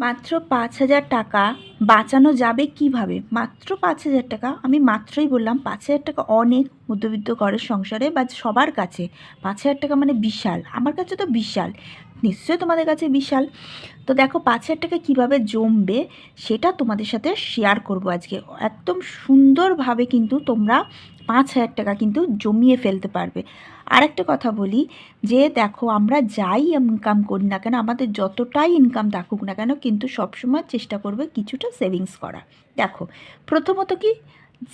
মাত্র পাঁচ হাজার টাকা বাঁচানো যাবে কীভাবে? মাত্র পাঁচ হাজার টাকা? আমি মাত্রই বললাম, পাঁচ হাজার টাকা অনেক মধ্যবিত্ত ঘরের সংসারে বা সবার কাছে। পাঁচ হাজার টাকা মানে বিশাল। আমার কাছে তো বিশাল। নিশ্চয়ই তোমাদের কাছে বিশাল। তো দেখো, পাঁচ হাজার টাকা কীভাবে জমবে সেটা তোমাদের সাথে শেয়ার করব আজকে। একদম সুন্দরভাবে কিন্তু তোমরা পাঁচ হাজার টাকা কিন্তু জমিয়ে ফেলতে পারবে। আর একটা কথা বলি, যে দেখো, আমরা যাই ইনকাম করি না কেন, আমাদের যতটাই ইনকাম থাকুক না কেন, কিন্তু সবসময় চেষ্টা করবে কিছুটা সেভিংস করা দেখো, প্রথমত কি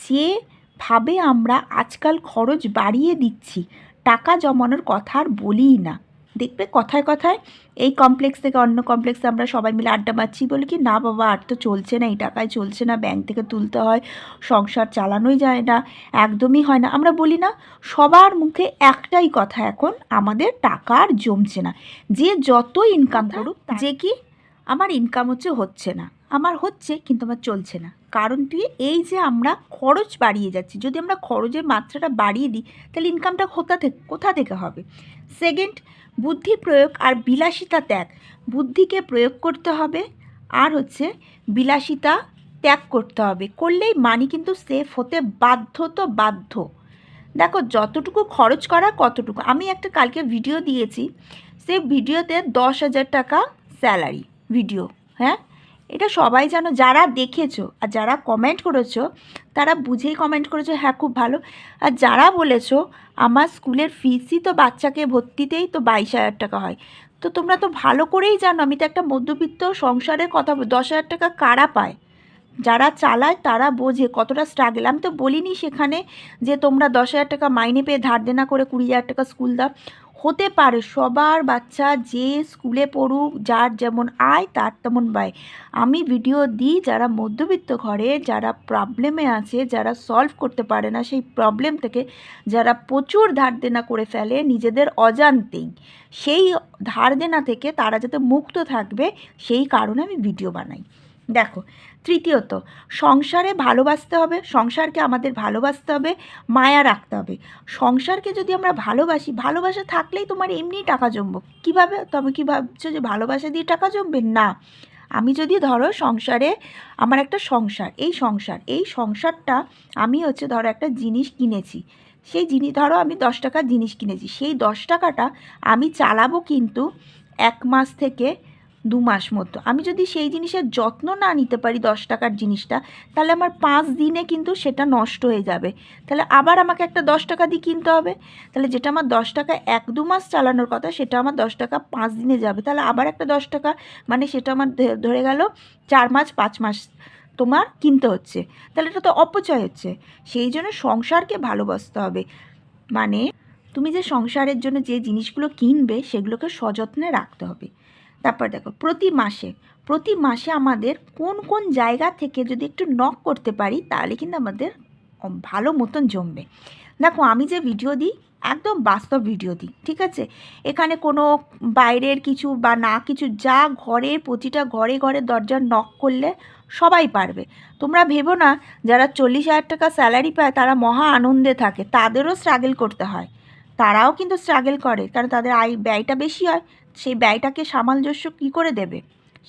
যেভাবে আমরা আজকাল খরচ বাড়িয়ে দিচ্ছি, টাকা জমানোর কথা আর বলিই না। দেখবে কথায় কথায় এই কমপ্লেক্স থেকে অন্য কমপ্লেক্সে আমরা সবাই মিলে আড্ডা মারছি বলে কি না বাবা আর তো চলছে না এই টাকায় চলছে না ব্যাংক থেকে তুলতে হয় সংসার চালানোই যায় না একদমই হয় না। আমরা বলি না সবার মুখে একটাই কথা এখন আমাদের টাকা আর জমছে না। যে যত ইনকাম করুক যে কি আমার ইনকাম হচ্ছে হচ্ছে না। আমার হচ্ছে, কিন্তু আমার চলছে না। কারণটি এই যে আমরা খরচ বাড়িয়ে যাচ্ছি, যদি আমরা খরচের মাত্রাটা বাড়িয়ে দিই, তাহলে ইনকামটা কোথা থেকে কোথা থেকে হবে? সেকেন্ড বুদ্ধি প্রয়োগ আর বিলাসিতা ত্যাগ। বুদ্ধিকে প্রয়োগ করতে হবে, আর হচ্ছে বিলাসিতা ত্যাগ করতে হবে। করলেই মানি কিন্তু সেফ হতে বাধ্য তো বাধ্য। দেখো, যতটুকু খরচ করা, কতটুকু। আমি একটা কালকে ভিডিও দিয়েছি সে ভিডিওতে দশ হাজার টাকা স্যালারি ভিডিও হ্যাঁ? এটা সবাই জানো, যারা দেখেছ আর যারা কমেন্ট করেছ, তারা বুঝেই কমেন্ট করেছ হ্যাঁ খুব ভালো। আর যারা বলেছ, আমার স্কুলের ফিসই তো বাচ্চাকে ভর্তিতেই তো বাইশ হাজার টাকা হয়। তো তোমরা তো ভালো করেই জানো, আমি তো একটা মধ্যবিত্ত সংসারের কথা দশ হাজার টাকা কারা পায়? যারা চালায়, তারা বোঝে, কতটা স্ট্রাগল আমি তো বলিনি সেখানে যে তোমরা দশ হাজার টাকা মাইনে পেয়ে ধার দেনা করে কুড়ি হাজার টাকা স্কুল দাও। হতে পারে, সবার বাচ্চা যে স্কুলে পড়ুক, যার যেমন আয়, তার তেমন ব্যয়। আমি ভিডিও দিই যারা মধ্যবিত্ত ঘরে, যারা প্রবলেমে আছে, যারা সলভ করতে পারে না সেই প্রবলেম থেকে, যারা প্রচুর ধার দেনা করে ফেলে নিজেদের অজান্তেই। সেই ধার দেনা থেকে তারা যাতে মুক্ত থাকবে, সেই কারণে আমি ভিডিও বানাই। দেখো তৃতীয়ত, সংসারে ভালোবাসতে হবে, সংসারকে আমাদের ভালোবাসতে হবে, মায়া রাখতে হবে। সংসারকে যদি আমরা ভালোবাসি, ভালোবাসা থাকলেই তোমার এমনি টাকা জমবো। কীভাবে? তবে কী ভাবছ যে ভালোবাসা দিয়ে টাকা জমবে? না। আমি যদি ধরো সংসারে আমার একটা সংসার, এই সংসার, এই সংসারটা আমি হচ্ছে ধরো একটা জিনিস কিনেছি। সেই জিনিস, ধরো আমি দশ টাকার জিনিস কিনেছি। সেই দশ টাকাটা আমি চালাবো কিন্তু এক মাস থেকে দু মাস মতো। আমি যদি সেই জিনিসের যত্ন না নিতে পারি দশ টাকার জিনিসটা, তাহলে আমার পাঁচ দিনে কিন্তু সেটা নষ্ট হয়ে যাবে। তাহলে আবার আমাকে একটা দশ টাকা দিয়ে কিনতে হবে। তাহলে যেটা আমার দশ টাকা এক দু মাস চালানোর কথা, সেটা আমার দশ টাকা পাঁচ দিনে যাবে। তাহলে আবার একটা দশ টাকা মানে সেটা আমার ধরে গেল চার মাস, পাঁচ মাস তোমার কিনতে হচ্ছে। তাহলে এটা তো অপচয় হচ্ছে। সেই জন্য সংসারকে ভালোবাসতে হবে। মানে তুমি যে সংসারের জন্য যে জিনিসগুলো কিনবে, সেগুলোকে সযত্নে রাখতে হবে। তারপর দেখো, প্রতি মাসে প্রতি মাসে আমাদের কোন কোন জায়গা থেকে যদি একটু নক করতে পারি, তাহলে কিন্তু আমাদের ভালো মতন জমবে। দেখো, আমি যে ভিডিও দিই, একদম বাস্তব ভিডিও দিই, ঠিক আছে? এখানে কোনো বাইরের কিছু বা না কিছু, যা ঘরের প্রতিটা ঘরে ঘরে দরজার নক করলে সবাই পারবে। তোমরা ভেবো না, যারা চল্লিশ হাজার টাকা স্যালারি পায়, তারা মহা আনন্দে থাকে, তাদেরও স্ট্রাগল করতে হয়। তারাও কিন্তু স্ট্রাগল করে, কারণ তাদের আয়, ব্যয়টা বেশি হয় সেই ব্যয়টাকে সামঞ্জস্য কী করে দেবে?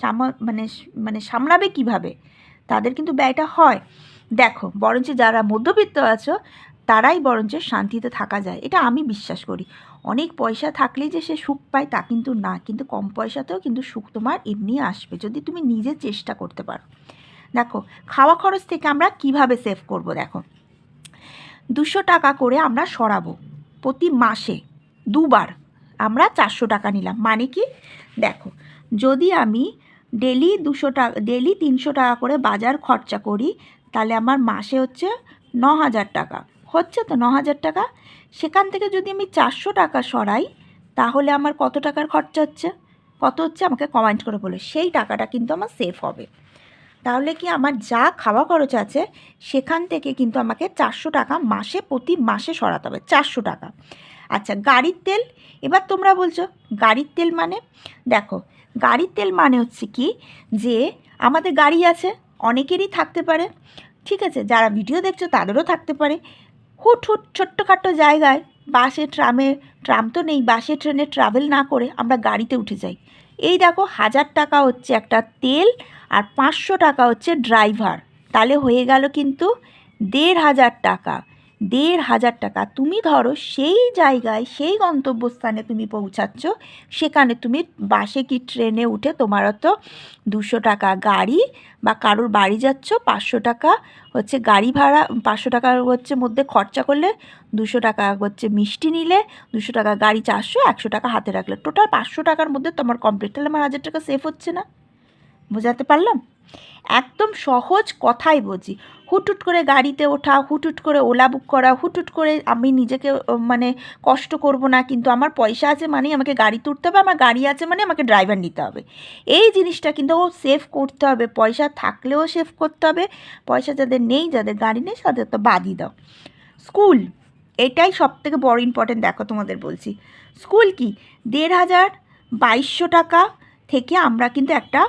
সামাল মানে মানে সামলাবে কীভাবে? তাদের কিন্তু ব্যয়টা হয়। দেখো, বরঞ্চ যারা মধ্যবিত্ত আছো, তারাই বরঞ্চ শান্তিতে থাকা যায়। এটা আমি বিশ্বাস করি। অনেক পয়সা থাকলেই যে সে সুখ পায় তা কিন্তু না। কিন্তু কম পয়সাতেও কিন্তু সুখ তোমার এমনি আসবে, যদি তুমি নিজে চেষ্টা করতে পারো। দেখো, খাওয়া খরচ থেকে আমরা কীভাবে সেভ করব দেখো? দুশো টাকা করে আমরা সরাবো প্রতি মাসে, দুবার। আমরা চারশো টাকা নিলাম। মানে কি? দেখো, যদি আমি ডেলি দুশো টাকা, ডেলি তিনশো টাকা করে বাজার খরচা করি, তাহলে আমার মাসে হচ্ছে ন হাজার টাকা। হচ্ছে তো ন হাজার টাকা? সেখান থেকে যদি আমি চারশো টাকা সরাই, তাহলে আমার কত টাকার খরচা হচ্ছে? কত হচ্ছে? আমাকে কমেন্ট করে বলে। সেই টাকাটা কিন্তু আমার সেফ হবে। তাহলে কি আমার যা খাওয়া খরচ আছে, সেখান থেকে কিন্তু আমাকে চারশো টাকা মাসে, প্রতি মাসে সরাতে হবে। চারশো টাকা। আচ্ছা গাড়ির তেল? এবার তোমরা বলছো, গাড়ির তেল মানে? দেখো, গাড়ির তেল মানে হচ্ছে কি যে আমাদের গাড়ি আছে, অনেকেরই থাকতে পারে, ঠিক আছে? যারা ভিডিও দেখছ তাদেরও থাকতে পারে। হুট হুট, ছোট্টখাট্টো জায়গায়, বাসে, ট্রামে, ট্রাম তো নেই, বাসে, ট্রেনে ট্রাভেল না করে আমরা গাড়িতে উঠে যাই। এই দেখো, হাজার টাকা হচ্ছে একটা তেল আর পাঁচশো টাকা হচ্ছে ড্রাইভার তাহলে হয়ে গেল কিন্তু দেড় হাজার টাকা। দেড় হাজার টাকা তুমি ধরো সেই জায়গায়, সেই গন্তব্যস্থানে তুমি পৌঁছাচ্ছ, সেখানে তুমি বাসে কি ট্রেনে উঠে তোমার হয়তো দুশো টাকা গাড়ি বা কারোর বাড়ি যাচ্ছ, পাঁচশো টাকা হচ্ছে গাড়ি ভাড়া, পাঁচশো টাকার হচ্ছে মধ্যে খরচা করলে দুশো টাকা হচ্ছে মিষ্টি নিলে দুশো টাকা গাড়ি চারশো, একশো টাকা হাতে রাখলে। টোটাল পাঁচশো টাকার মধ্যে তোমার কমপ্লিট তাহলে আমার হাজার টাকা সেভ হচ্ছে না? বোঝাতে পারলাম? একদম সহজ কথাই বলছি। হুটুট করে গাড়িতে ওঠা হুটুট করে ওলা বুক করা হুটুট করে আমি নিজেকে মানে কষ্ট করব না, কিন্তু আমার পয়সা আছে মানেই আমাকে গাড়ি তুলতে হবে, আমার গাড়ি আছে মানে আমাকে ড্রাইভার নিতে হবে। এই জিনিসটা কিন্তু ও সেভ করতে হবে, পয়সা থাকলেও সেভ করতে হবে, পয়সা যাদের নেই, যাদের গাড়ি নেই, তাদের তো বাদই দাও। স্কুল, এটাই সব থেকে বড় ইম্পর্টেন্ট দেখো তোমাদের বলছি। স্কুল কি? দেড় হাজার বাইশশো টাকা থেকে আমরা কিন্তু একটা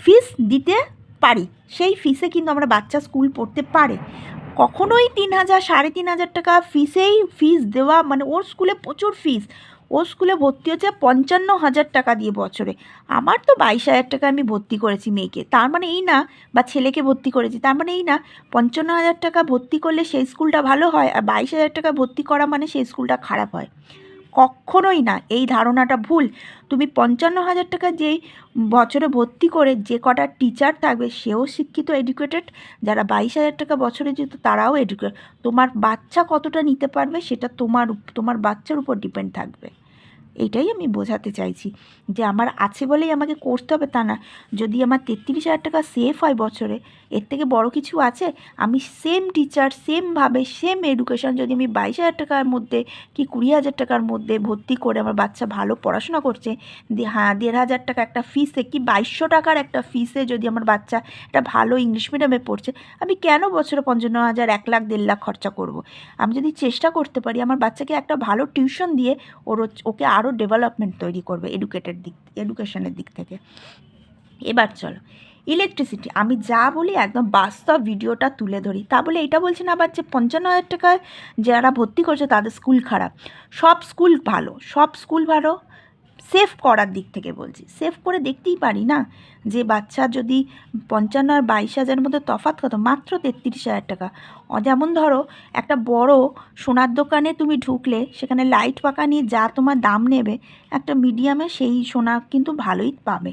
ফিস দিতে পারি। সেই ফিসে কিন্তু আমরা বাচ্চা স্কুল পড়তে পারে। কখনোই তিন হাজার, সাড়ে তিন হাজার টাকা ফিসেই ফিস দেওয়া মানে ওর স্কুলে প্রচুর ফিস ওর স্কুলে ভর্তি হচ্ছে পঞ্চান্ন হাজার টাকা দিয়ে বছরে। আমার তো বাইশ হাজার টাকা আমি ভর্তি করেছি মেয়েকে। তার মানে এই না, বা ছেলেকে ভর্তি করেছি, তার মানে এই না, পঞ্চান্ন হাজার টাকা ভর্তি করলে সেই স্কুলটা ভালো হয়, আর বাইশ হাজার টাকা ভর্তি করা মানে সেই স্কুলটা খারাপ হয়। কখনোই না। এই ধারণাটা ভুল। তুমি পঞ্চান্ন হাজার টাকা যেই বছরে ভর্তি করে যে কটা টিচার থাকবে, সেও শিক্ষিত এডুকেটেড যারা বাইশ হাজার টাকা বছরে যেত, তারাও এডুকেটেড তোমার বাচ্চা কতটা নিতে পারবে, সেটা তোমার তোমার বাচ্চার উপর ডিপেন্ড থাকবে। এইটাই আমি বোঝাতে চাইছি যে আমার আছে বলেই আমাকে করতে হবে তা না যদি আমার তেত্রিশ হাজার টাকা সেফ হয় বছরে, এর থেকে বড় কিছু আছে আমি সেম টিচার সেমভাবে সেম এডুকেশন যদি আমি বাইশ হাজার টাকার মধ্যে কি কুড়ি হাজার টাকার মধ্যে ভর্তি করে আমার বাচ্চা ভালো পড়াশোনা করছে হ্যাঁ দেড় হাজার টাকা একটা ফিসে কি বাইশশো টাকার একটা ফিসে যদি আমার বাচ্চা একটা ভালো ইংলিশ মিডিয়ামে পড়ছে, আমি কেন বছরে পঞ্চান্ন হাজার, এক লাখ, দেড় লাখ খরচা করব। আমি যদি চেষ্টা করতে পারি, আমার বাচ্চাকে একটা ভালো টিউশন দিয়ে ওর ওকে আরও ডেভেলপমেন্ট তৈরি করবে এডুকেটেড দিক এডুকেশনের দিক থেকে। এবার চলো ইলেকট্রিসিটি আমি যা বলি একদম বাস্তব ভিডিওটা তুলে ধরি। তা বলে এটা বলছি না আবার যে পঞ্চান্ন হাজার টাকায় যারা ভর্তি করছে তাদের স্কুল খারাপ। সব স্কুল ভালো, সব স্কুল ভালো সেভ করার দিক থেকে বলছি। সেভ করে দেখতেই পারি না যে বাচ্চা যদি পঞ্চান্ন আর বাইশ হাজারের মধ্যে তফাত কত? মাত্র তেত্রিশ হাজার টাকা। যেমন ধরো, একটা বড় সোনার দোকানে তুমি ঢুকলে, সেখানে লাইট পাকা নিয়ে যা তোমার দাম নেবে, একটা মিডিয়ামে সেই সোনা কিন্তু ভালোই পাবে।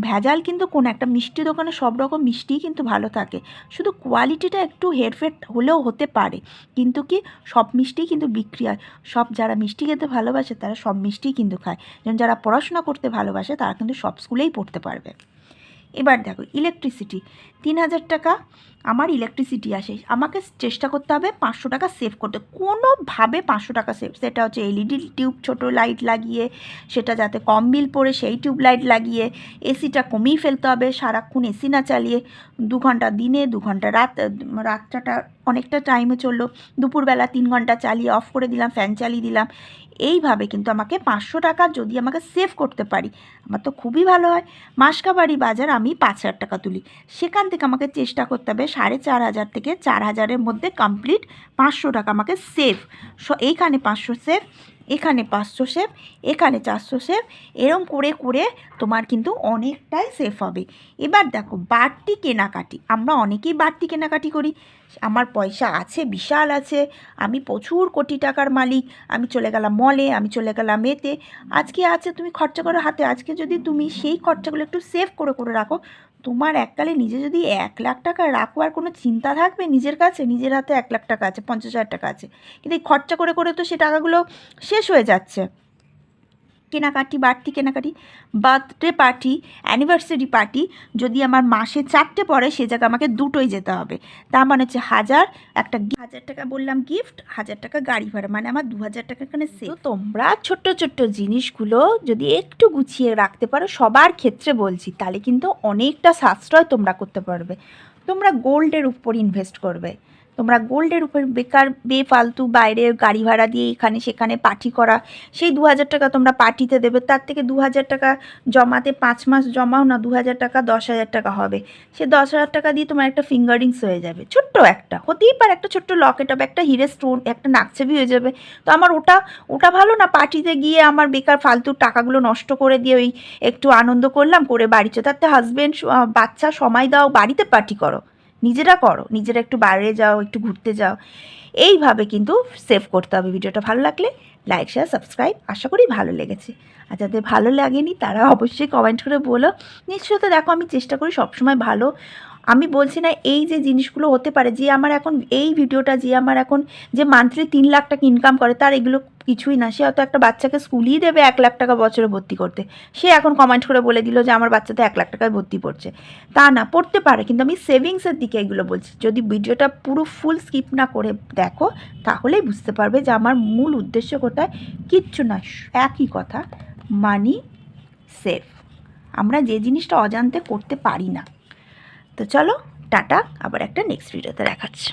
ভেজাল কিন্তু কোন একটা মিষ্টি দোকানে সব রকম মিষ্টিই কিন্তু ভালো থাকে। শুধু কোয়ালিটিটা একটু হেরফের হলেও হতে পারে। কিন্তু কি সব মিষ্টি কিন্তু বিক্রি হয়। সব যারা মিষ্টি খেতে ভালোবাসে তারা সব মিষ্টিই কিন্তু খায়। যেমন যারা পড়াশোনা করতে ভালোবাসে তারা কিন্তু সব স্কুলেই পড়তে পারবে। এবার দেখো ইলেকট্রিসিটি তিন হাজার টাকা, আমার ইলেকট্রিসিটি আসে। আমাকে চেষ্টা করতে হবে পাঁচশো টাকা সেভ করতে। কোনোভাবে পাঁচশো টাকা সেভ সেটা হচ্ছে এলইডি টিউব ছোটো লাইট লাগিয়ে, সেটা যাতে কম বিল পড়ে সেই টিউব লাইট লাগিয়ে এসিটা কমিয়ে ফেলতে হবে, সারাক্ষণ এসি না চালিয়ে। দু ঘণ্টা দিনে, দু ঘণ্টা রাত, রাতটা অনেকটা টাইমে চলল। দুপুরবেলা তিন ঘণ্টা চালিয়ে অফ করে দিলাম ফ্যান চালিয়ে দিলাম। এইভাবে কিন্তু আমাকে পাঁচশো টাকা যদি আমাকে সেভ করতে পারি, আমার তো খুবই ভালো হয়। মাসকাবাড়ি বাজার আমি পাঁচ হাজার টাকা তুলি। সেখান থেকে আমাকে চেষ্টা করতে হবে সাড়ে চার হাজার থেকে চার হাজারের মধ্যে কমপ্লিট পাঁচশো টাকা আমাকে সেভ এইখানে পাঁচশো সেভ এখানে পাঁচশো সেভ এখানে চারশো সেভ এরম করে করে তোমার কিন্তু অনেকটাই সেফ হবে। এবার দেখো, বাড়তি কেনাকাটি, আমরা অনেকেই বাড়তি কেনাকাটি করি। আমার পয়সা আছে, বিশাল আছে, আমি প্রচুর কোটি টাকার মালিক, আমি চলে গেলাম মলে আমি চলে গেলাম এতে। আজকে আছে, তুমি খরচা করো হাতে, আজকে যদি তুমি সেই খরচাগুলো একটু সেভ করে করে রাখো তোমার এককালে নিজে যদি এক লাখ টাকা রাখো, আর কোনো চিন্তা থাকবে? নিজের কাছে? নিজের হাতে এক লাখ টাকা আছে, পঞ্চাশ হাজার টাকা আছে। কিন্তু এই খরচা করে করে তো সে টাকাগুলো শেষ হয়ে যাচ্ছে। কেনাকাটি, বাড়তি কেনাকাটি বার্থডে পার্টি অ্যানিভার্সারি পার্টি যদি আমার মাসে চারটে পড়ে, সে জায়গায় আমাকে দুটোই যেতে হবে। তার মানে হচ্ছে হাজার, একটা হাজার টাকা বললাম গিফট হাজার টাকা গাড়ি ভাড়া মানে আমার দু হাজার টাকা এখানে সেভ তোমরা ছোট্ট ছোট্ট জিনিসগুলো যদি একটু গুছিয়ে রাখতে পারো, সবার ক্ষেত্রে বলছি, তাহলে কিন্তু অনেকটা সাশ্রয় তোমরা করতে পারবে। তোমরা গোল্ডের উপর ইনভেস্ট করবে। তোমরা গোল্ডের উপর বেকার, বেফালতু বাইরে গাড়ি ভাড়া দিয়ে এখানে সেখানে পার্টি করা। সেই দু হাজার টাকা তোমরা পার্টিতে দেবে, তার থেকে দু হাজার টাকা জমাতে পাঁচ মাস জমাও না দু হাজার টাকা দশ হাজার টাকা হবে। সে দশ হাজার টাকা দিয়ে তোমার একটা ফিঙ্গারিংস হয়ে যাবে, ছোট্ট একটা। হতেই পারে একটা ছোট্ট লকেট হবে, একটা হিরে স্টোন একটা নাকছাবি হয়ে যাবে। তো আমার ওটা ওটা ভালো না পার্টিতে গিয়ে আমার বেকার ফালতু টাকাগুলো নষ্ট করে দিয়ে ওই একটু আনন্দ করলাম, করে বাড়ি চলে। তাতে হাজব্যান্ড বাচ্চা সময় দাও, বাড়িতে পার্টি করো। নিজেরা করো, নিজেরা একটু বাইরে যাও, একটু ঘুরতে যাও। এইভাবে কিন্তু সেভ করতে হবে ভিডিওটা ভালো লাগলে লাইক শেয়ার সাবস্ক্রাইব আশা করি ভালো লেগেছে। আর যাদের ভালো লাগেনি তারা অবশ্যই কমেন্ট করে বলো। নিশ্চয়ই তো দেখো আমি চেষ্টা করি সবসময় ভালো আমি বলছি না এই যে জিনিসগুলো হতে পারে, যে আমার এখন এই ভিডিওটা, যে আমার এখন যে মান্থলি তিন লাখ টাকা ইনকাম করে, তার এগুলো কিছুই না। সে হয়তো একটা বাচ্চাকে স্কুলই দেবে এক লাখ টাকা বছরে ভর্তি করতে। সে এখন কমেন্ট করে বলে দিল যে আমার বাচ্চা তো এক লাখ টাকায় ভর্তি পড়ছে। তা না, পড়তে পারে, কিন্তু আমি সেভিংসের দিকে এগুলো বলছি। যদি ভিডিওটা পুরো ফুল স্কিপ না করে দেখো, তাহলেই বুঝতে পারবে যে আমার মূল উদ্দেশ্য কোথায়। কিচ্ছু না, একই কথা মানি সেভ আমরা যে জিনিসটা অজান্তে করতে পারি না। তো চলো টাটা আবার একটা নেক্সট ভিডিওতে দেখাচ্ছি।